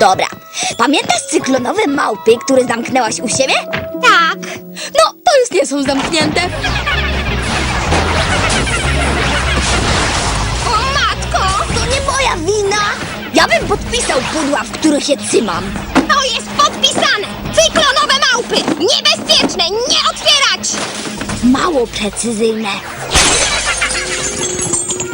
Dobra. Pamiętasz cyklonowe małpy, które zamknęłaś u siebie? Tak. No, to już nie są zamknięte. O matko! To nie moja wina. Ja bym podpisał pudła, w których je cymam. To jest podpisane! Cyklonowe małpy! Niebezpieczne! Nie otwierać! Mało precyzyjne.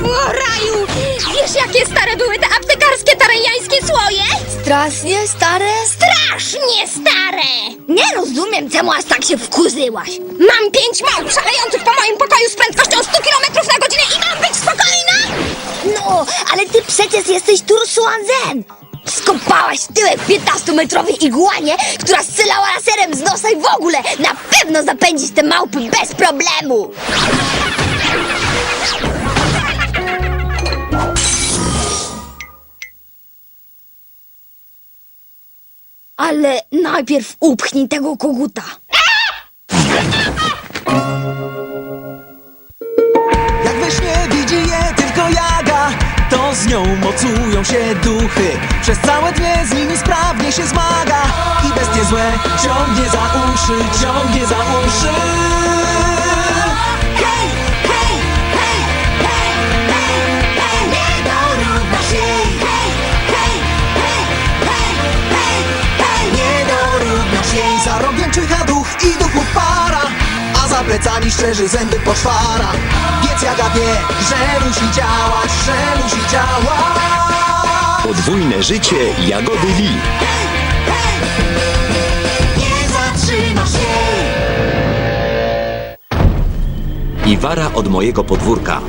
O raju! Wiesz jakie stare były te aptekarskie tarejańskie słoje? Strasznie stare? Strasznie stare! Nie rozumiem, czemu aż tak się wkurzyłaś. Mam pięć małp szalejących po moim pokoju z prędkością 100 km na godzinę i mam być spokojna? No, ale ty przecież jesteś Tursuan Zen. Skopałaś tyłek 15-metrowej iguanie, która strzelała laserem z nosa i w ogóle na pewno zapędzisz te małpy bez problemu. Ale najpierw upchnij tego koguta. Jak we śnie widzi je tylko jaga To z nią mocują się duchy. Przez całe dnie z nimi sprawnie się zmaga. I bestie złe ciągnie za uszy, ciągnie za uszy para a za plecami szczerzy zęby poszwara Więc Jaga wie, że musi działać, że musi działać Podwójne życie Jagody Lee. Nie zatrzymasz jej Iwara od mojego podwórka.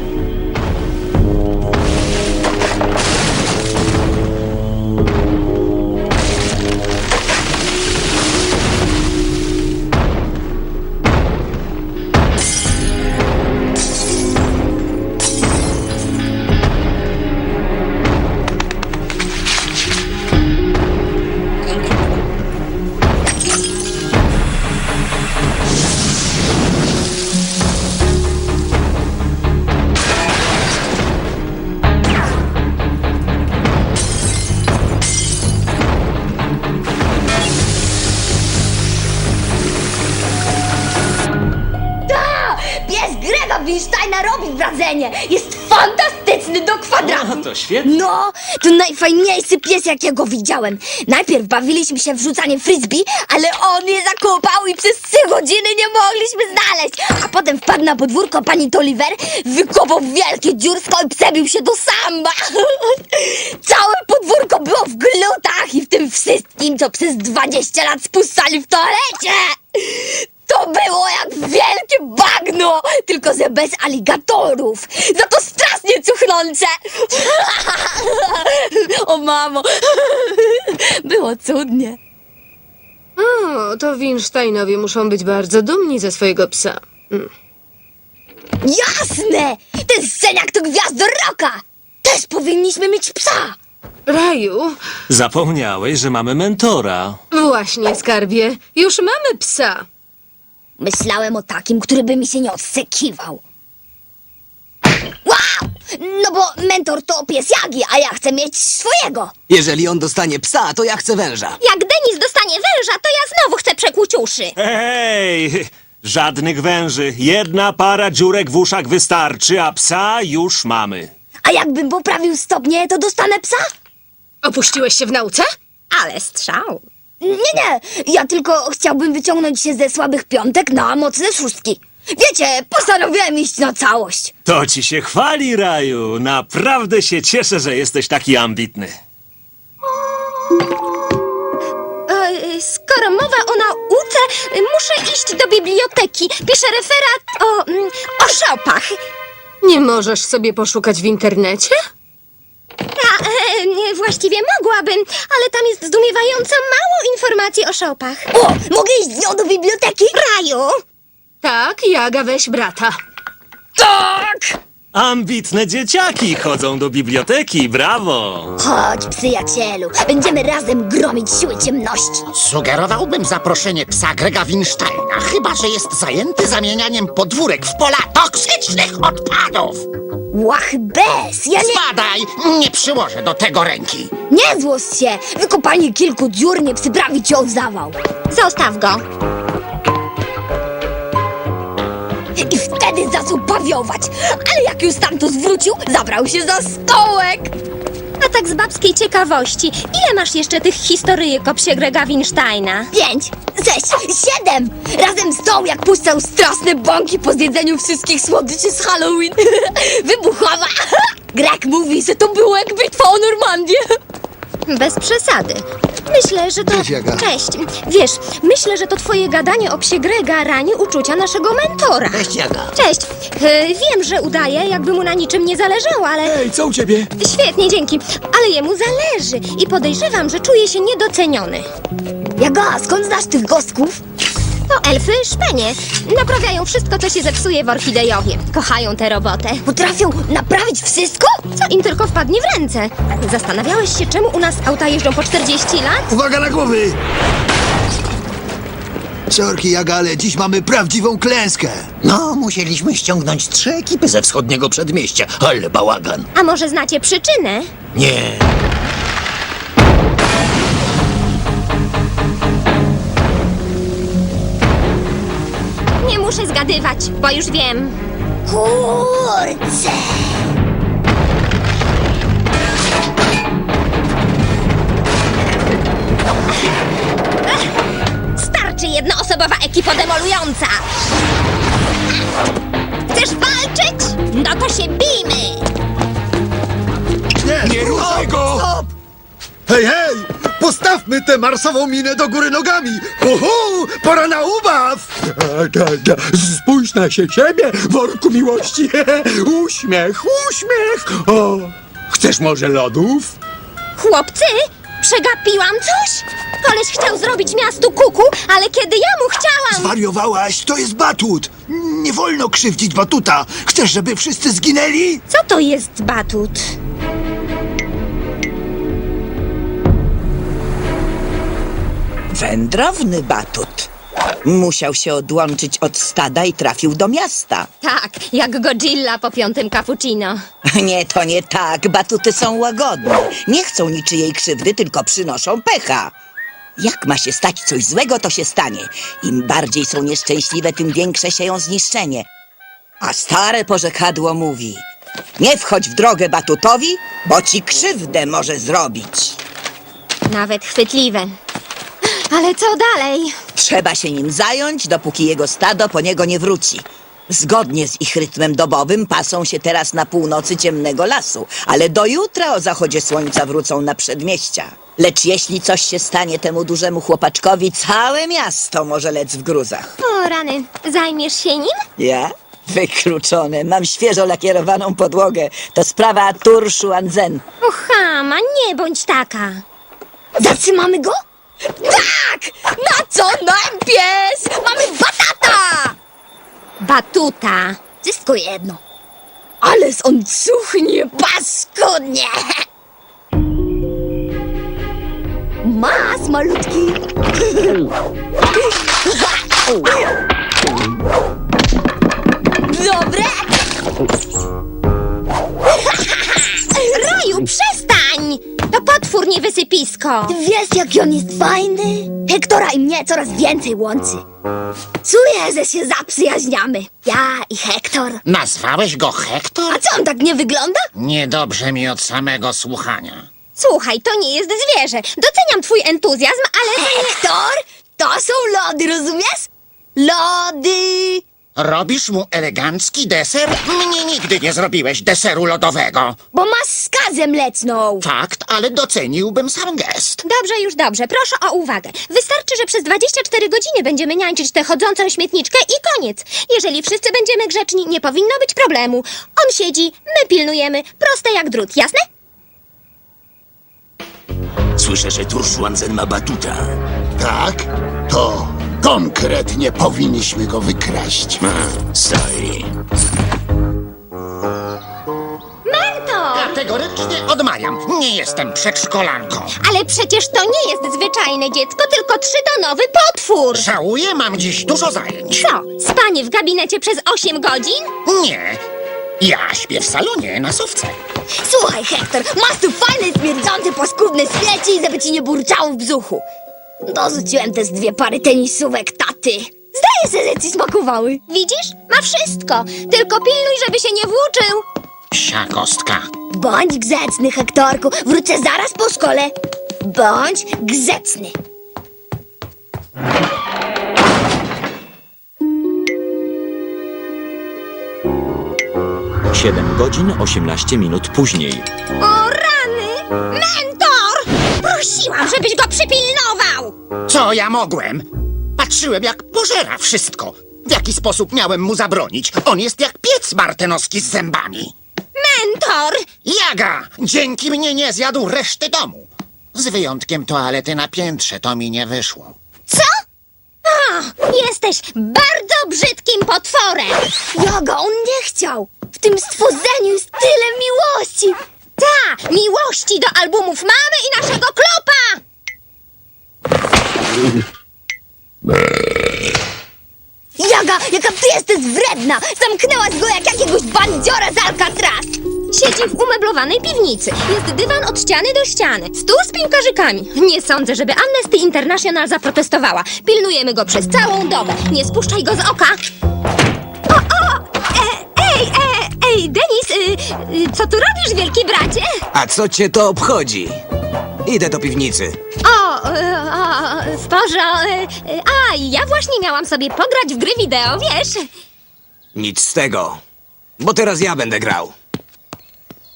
Grega Winsteina robi wrażenie! Jest fantastyczny do kwadratu! No, to świetnie. No, to najfajniejszy pies, jakiego widziałem. Najpierw bawiliśmy się w rzucanie frisbee, ale on je zakopał i przez trzy godziny nie mogliśmy znaleźć. A potem wpadł na podwórko pani Toliver, wykopał wielkie dziursko i przebił się do samba. Całe podwórko było w glutach i w tym wszystkim, co przez 20 lat spuszczali w toalecie. To było jak wielkie bagno, tylko że bez aligatorów. Za to strasznie cuchnące. O mamo, było cudnie. O, to Winsteinowie muszą być bardzo dumni ze swojego psa. Jasne! Ten sceniak to gwiazdo roka! Też powinniśmy mieć psa! Raju, Zapomniałeś, że mamy mentora. właśnie, skarbie, już mamy psa. Myślałem o takim, który by mi się nie odsekiwał. Wow! No bo mentor to pies Jagi, a ja chcę mieć swojego. Jeżeli on dostanie psa, to ja chcę węża Jak Denis dostanie węża, to ja znowu chcę przekłuć uszy. Hej! Żadnych węży. Jedna para dziurek w uszach wystarczy, a psa już mamy. A jakbym poprawił stopnie, to dostanę psa? Opuściłeś się w nauce? Ale strzał. Nie, nie, ja tylko chciałbym wyciągnąć się ze słabych piątek na mocne szóstki. Wiecie, postanowiłem iść na całość. To ci się chwali, Raju. Naprawdę się cieszę, że jesteś taki ambitny. E, skoro mowa o nauce, e, muszę iść do biblioteki. Piszę referat o, mm, o szopach. Nie możesz sobie poszukać w internecie? A, e, nie, właściwie mogłabym, ale tam jest zdumiewająco mało informacji o szopach. O, mogę iść z nią do biblioteki? Raju! Tak, Jaga, weź brata. Tak! Ambitne dzieciaki chodzą do biblioteki, brawo! Chodź, przyjacielu, będziemy razem gromić siły ciemności. Sugerowałbym zaproszenie psa Grega Winsteina, chyba że jest zajęty zamienianiem podwórek w pola toksycznych odpadów. Łach bez! Ja nie... Spadaj! Nie przyłożę do tego ręki. Nie złość się! Wykopanie kilku dziur nie przyprawi cię o zawał. Zostaw go. I wtedy zaczął pawiować. Ale jak już stamtąd zwrócił, zabrał się za stołek. A tak z babskiej ciekawości, ile masz jeszcze tych historyjek o psie Grega Winsteina? Pięć, sześć, siedem! Razem z tą, jak puszczał straszne bąki po zjedzeniu wszystkich słodyczy z Halloween. Wybuchowa! Greg mówi, że to było jak bitwa o Normandię. Bez przesady. Myślę, że to... Cześć, Jaga. Cześć. Wiesz, myślę, że to twoje gadanie o psie Grega rani uczucia naszego mentora. Cześć, Jaga. Cześć. E, wiem, że udaje, jakby mu na niczym nie zależało, ale... Ej, co u ciebie? Świetnie, dzięki. Ale jemu zależy i podejrzewam, że czuje się niedoceniony. Jaga, skąd znasz tych gostków? To elfy szpenie. Naprawiają wszystko, co się zepsuje w Orchidejowie. Kochają tę robotę. Potrafią naprawić wszystko? Co im tylko wpadnie w ręce. Zastanawiałeś się, czemu u nas auta jeżdżą po 40 lat? Uwaga na głowy! Sorki, Jaga, ale dziś mamy prawdziwą klęskę. No, musieliśmy ściągnąć trzy ekipy ze wschodniego przedmieścia, ale bałagan. A może znacie przyczynę? Nie. Muszę zgadywać, bo już wiem. Kurczę! Starczy jednoosobowa ekipa demolująca! Chcesz walczyć? No to się bijmy! Nie, nie ruszaj go! Hej, hej! Postawmy tę marsową minę do góry nogami! Uhu! Pora na ubaw! Spójrz na się siebie, worku miłości. Uśmiech, uśmiech. O, chcesz może lodów? Chłopcy, przegapiłam coś? Koleś chciał zrobić miastu kuku, ale kiedy ja mu chciałam... Wariowałaś, to jest batut! Nie wolno krzywdzić batuta! Chcesz, żeby wszyscy zginęli? Co to jest batut? Wędrowny batut. Musiał się odłączyć od stada i trafił do miasta. Tak, jak Godzilla po piątym cappuccino. Nie, to nie tak. Batuty są łagodne. Nie chcą niczyjej krzywdy, tylko przynoszą pecha. Jak ma się stać coś złego, to się stanie. Im bardziej są nieszczęśliwe, tym większe sieją zniszczenie. A stare porzekadło mówi: Nie wchodź w drogę batutowi, bo ci krzywdę może zrobić. Nawet chwytliwe. Ale co dalej? Trzeba się nim zająć, dopóki jego stado po niego nie wróci. Zgodnie z ich rytmem dobowym pasą się teraz na północy ciemnego lasu, ale do jutra o zachodzie słońca wrócą na przedmieścia. Lecz jeśli coś się stanie temu dużemu chłopaczkowi, całe miasto może lec w gruzach. O rany, zajmiesz się nim? Ja? Wykluczone. Mam świeżo lakierowaną podłogę. To sprawa Turszu Anzen. Uchama, nie bądź taka. Zatrzymamy go? Tak! Na co nam pies? Mamy batata! Batuta. Wszystko jedno. Ależ on cuchnie paskudnie! Mas, malutki! Dobre! Raju, przestań! To potwór, nie wysypisko. Ty wiesz, jaki on jest fajny? Hektora i mnie coraz więcej łączy. Czuję, że się zaprzyjaźniamy. Ja i Hektor. Nazwałeś go Hektor? A co on tak nie wygląda? Niedobrze mi od samego słuchania. Słuchaj, to nie jest zwierzę. Doceniam twój entuzjazm, ale. Hektor? To są lody, rozumiesz? Lody! Robisz mu elegancki deser? Mnie nigdy nie zrobiłeś deseru lodowego. Bo masz skazę mleczną. Fakt, ale doceniłbym sam gest. Dobrze, już dobrze. Proszę o uwagę. Wystarczy, że przez 24 godziny będziemy niańczyć tę chodzącą śmietniczkę i koniec. Jeżeli wszyscy będziemy grzeczni, nie powinno być problemu. On siedzi, my pilnujemy. Proste jak drut, jasne? Słyszę, że Turszłanzen ma batuta. Tak? To konkretnie powinniśmy go wykraść. Sorry. Mento! Kategorycznie odmawiam. Nie jestem przedszkolanką. Ale przecież to nie jest zwyczajne dziecko, tylko trzytonowy potwór. Żałuję, mam dziś dużo zajęć. Co, spanie w gabinecie przez 8 godzin? Nie. Ja śpię w salonie na sówce. Słuchaj, Hektor, masz tu fajne, śmierdzące, paskudne śmieci, żeby ci nie burczało w brzuchu. Dorzuciłem też dwie pary tenisówek taty. Zdaje się, że ci smakowały. Widzisz? Ma wszystko. Tylko pilnuj, żeby się nie włóczył. Psia kostka. Bądź grzeczny, Hektorku. Wrócę zaraz po szkole. Bądź grzeczny. Siedem godzin 18 minut później. O rany! Mentor! Prosiłam, żebyś go przypilnował! Co ja mogłem? Patrzyłem, jak pożera wszystko. W jaki sposób miałem mu zabronić? On jest jak piec martenowski z zębami. Mentor! Jaga! Dzięki mnie nie zjadł reszty domu. Z wyjątkiem toalety na piętrze, to mi nie wyszło. Co? O, jesteś bardzo brzydkim potworem! Joga, on nie chciał. W tym stworzeniu jest tyle miłości. Ta! Miłości do albumów mamy i naszego klopa! Jaga, jaka ty jesteś wredna! Zamknęłaś go jak jakiegoś bandziora z Alcatraz! Siedzi w umeblowanej piwnicy. Jest dywan od ściany do ściany. Stół z piłkarzykami. Nie sądzę, żeby Amnesty International zaprotestowała. Pilnujemy go przez całą dobę. Nie spuszczaj go z oka. A co cię to obchodzi? Idę do piwnicy. O, y, o y, a, ja właśnie miałam sobie pograć w gry wideo, wiesz? Nic z tego. Bo teraz ja będę grał.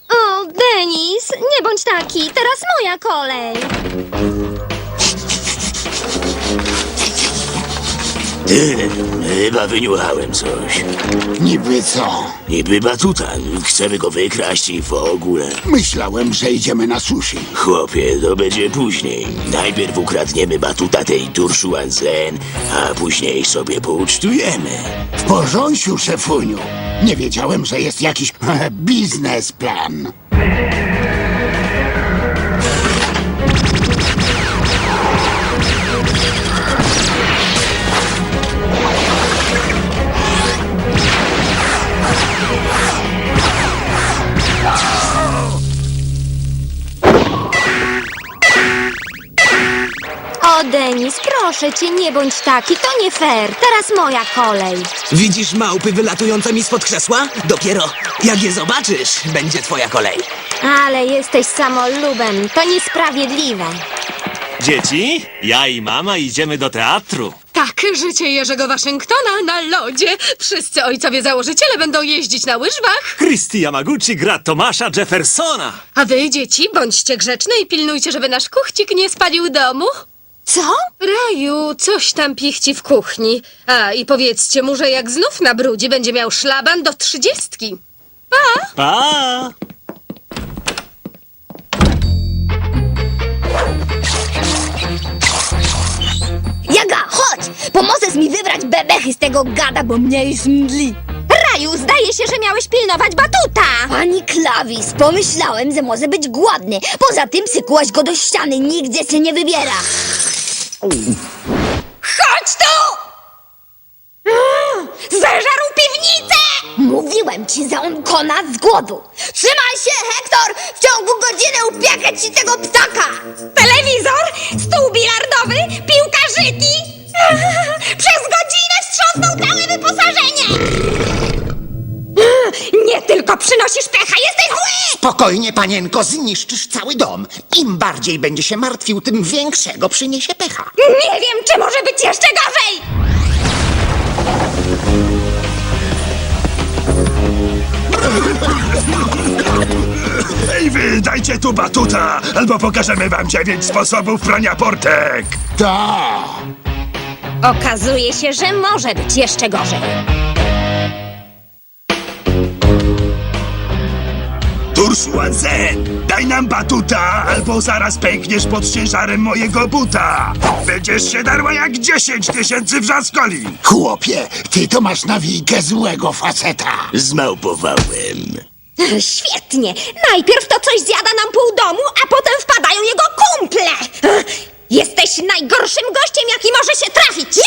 O, Denis, nie bądź taki. Teraz moja kolej. Chyba wyniuchałem coś. Niby co? Niby batuta. Chcemy go wykraść i w ogóle. Myślałem, że idziemy na sushi. Chłopie, to będzie później. Najpierw ukradniemy batuta tej Turszuan Zen, a później sobie poucztujemy. W porządku, szefuniu. Nie wiedziałem, że jest jakiś biznesplan. O, proszę cię, nie bądź taki. To nie fair. Teraz moja kolej. Widzisz małpy wylatujące mi spod krzesła? Dopiero jak je zobaczysz, będzie twoja kolej. Ale jesteś samolubem. To niesprawiedliwe. Dzieci, ja i mama idziemy do teatru. Tak, życie Jerzego Waszyngtona na lodzie. Wszyscy ojcowie założyciele będą jeździć na łyżwach. Christy Yamaguchi gra Tomasza Jeffersona. A wy, dzieci, bądźcie grzeczne i pilnujcie, żeby nasz kuchcik nie spalił domu. Co? Raju, coś tam pichci w kuchni. A, i powiedzcie mu, że jak znów nabrudzi, będzie miał szlaban do trzydziestki. Pa! Jaga, chodź! Pomożesz mi wybrać bebechy z tego gada, bo mnie już mdli. Raju, zdaje się, że miałeś pilnować batuta. Pani Klawis, pomyślałem, że może być głodny. Poza tym sykułaś go do ściany, nigdzie się nie wybiera. Chodź tu! Mm, Zeżarł piwnicę! Mówiłem ci, że on z głodu. Trzymaj się, Hektor! W ciągu godziny upiekę ci tego ptaka! Telewizor, stół bilardowy, piłkarzyki. Przez godzinę wstrząsnął całe wyposażenie. Nie tylko przynosisz pecha, jesteś zły! Spokojnie, panienko, zniszczysz cały dom. Im bardziej będzie się martwił, tym większego przyniesie pecha. Nie wiem, czy może być jeszcze gorzej! Ej wy, dajcie tu batuta, albo pokażemy wam dziewięć sposobów prania portek. Ta. Okazuje się, że może być jeszcze gorzej. Daj nam batuta, albo zaraz pękniesz pod ciężarem mojego buta. Będziesz się darła jak dziesięć tysięcy wrzaskoli. Chłopie, ty to masz nawijkę złego faceta. Zmałpowałem. Świetnie! Najpierw to coś zjada nam pół domu, a potem wpadają jego kumple! Jesteś najgorszym gościem, jaki może się trafić!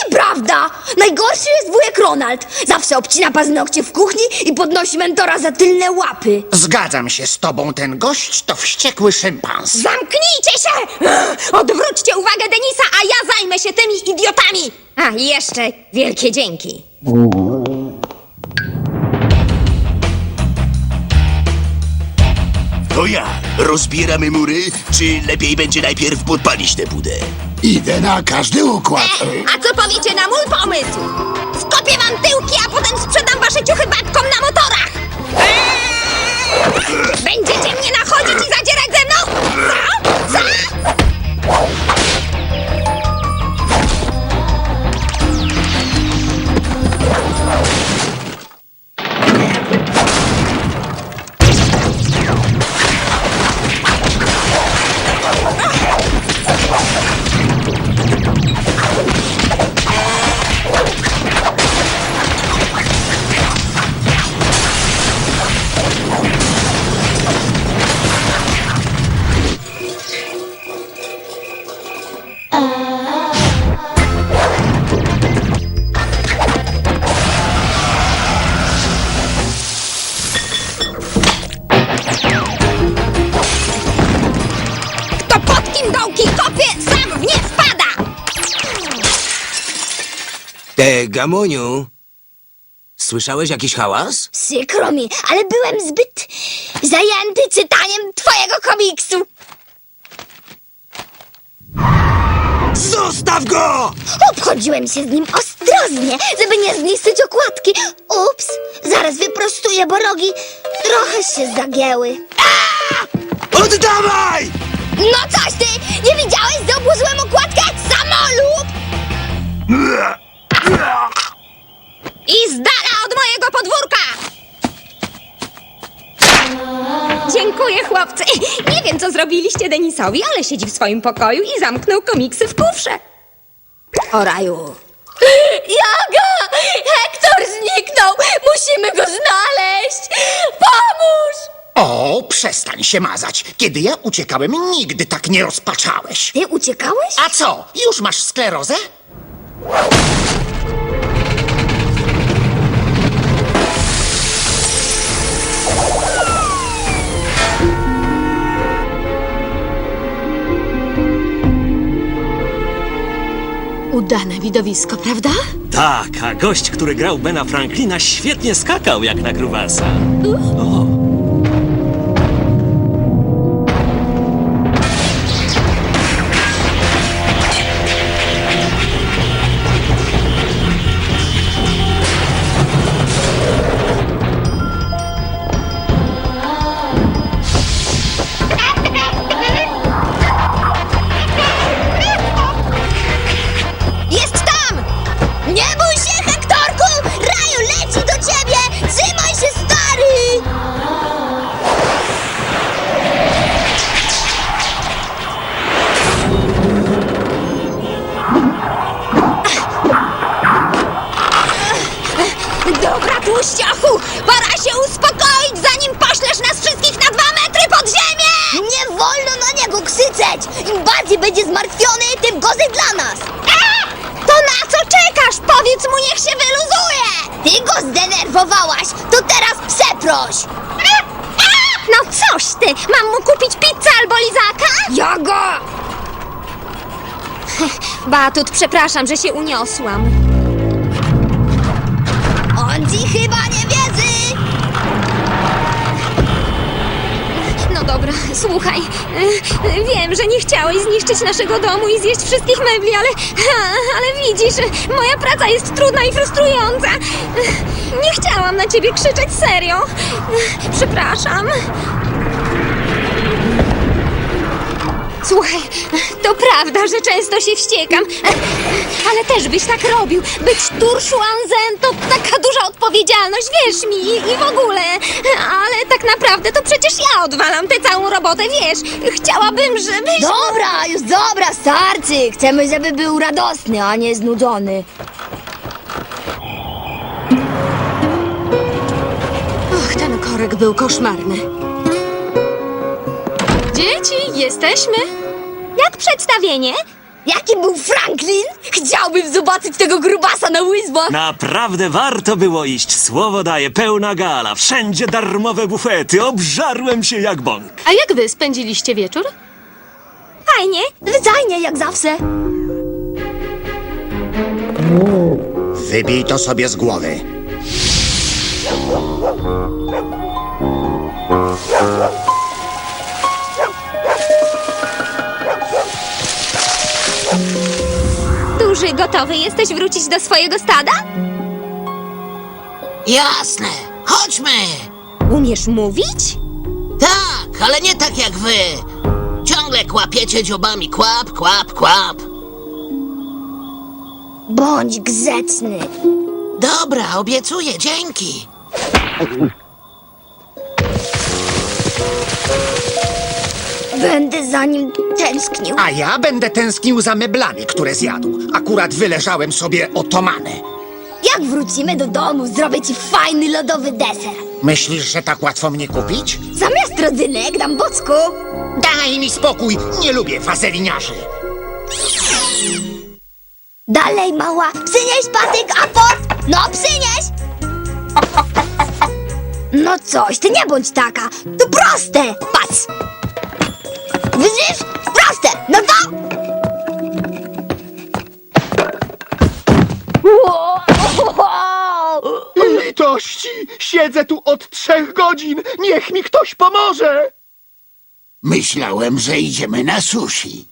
Nieprawda! Najgorszy jest wujek Ronald. Zawsze obcina paznokcie w kuchni i podnosi mentora za tylne łapy. Zgadzam się z tobą, ten gość to wściekły szympans. Zamknijcie się! Odwróćcie uwagę Denisa, a ja zajmę się tymi idiotami! A, i jeszcze wielkie dzięki. To ja. Rozbieramy mury, czy lepiej będzie najpierw podpalić tę budę? Idę na każdy układ. A co powiecie na mój pomysł? Skopię wam tyłki, a potem sprzedam wasze ciuchy babkom Te, Gamoniu. Słyszałeś jakiś hałas? Przykro mi, ale byłem zbyt zajęty czytaniem twojego komiksu. Zostaw go! Obchodziłem się z nim ostrożnie, żeby nie zniszczyć okładki. Ups, zaraz wyprostuję, bo rogi trochę się zagięły. Oddawaj! No coś ty, nie widziałeś, że obłożyłem okładkę chłopcy. Nie wiem, co zrobiliście Denisowi, ale siedzi w swoim pokoju i zamknął komiksy w kufrze. O raju. Jaga! Hektor zniknął! Musimy go znaleźć! Pomóż! O, przestań się mazać. Kiedy ja uciekałem, nigdy tak nie rozpaczałeś. Ty uciekałeś? A co, już masz sklerozę? Udane widowisko, prawda? Tak, a gość, który grał Bena Franklina, świetnie skakał jak na grubasa. Jest Batut, przepraszam, że się uniosłam. On ci chyba nie wierzy! No dobra, słuchaj. y, Wiem, że nie chciałeś zniszczyć naszego domu i zjeść wszystkich mebli, ale. Ale widzisz, moja praca jest trudna i frustrująca. Nie chciałam na ciebie krzyczeć serio. Przepraszam. Słuchaj, to prawda, że często się wściekam, ale też byś tak robił. Być Turszuanzen to taka duża odpowiedzialność, wierz mi, i, i w ogóle. Ale tak naprawdę to przecież ja odwalam tę całą robotę, wiesz. Chciałabym, żebyś... Dobra, już dobra, starczy! Chcemy, żeby był radosny, a nie znudzony. Och, ten korek był koszmarny. Jesteśmy? Jak przedstawienie? Jaki był Franklin? Chciałbym zobaczyć tego grubasa na łyżwach. Naprawdę warto było iść. Słowo daję, pełna gala, wszędzie darmowe bufety. Obżarłem się jak bąk. A jak wy spędziliście wieczór? Fajnie, zwyczajnie jak zawsze. Wybij to sobie z głowy. Duży, gotowy jesteś wrócić do swojego stada? Jasne, chodźmy! Umiesz mówić? Tak, ale nie tak jak wy. Ciągle kłapiecie dziobami kłap, kłap, kłap. Bądź grzeczny. Dobra, obiecuję, dzięki. Będę za nim tęsknił. A ja będę tęsknił za meblami, które zjadł. Akurat wyleżałem sobie otomany. Jak wrócimy do domu, zrobię ci fajny lodowy deser. Myślisz, że tak łatwo mnie kupić? Zamiast rodzynek dam bocku. Daj mi spokój, nie lubię wazeliniarzy. Dalej, mała. Przynieś patyk, aport. No, przynieś. No coś, ty nie bądź taka. To proste. Patrz. Widzisz? Proste. No to... Litości! Siedzę tu od trzech godzin! Niech mi ktoś pomoże! Myślałem, że idziemy na sushi.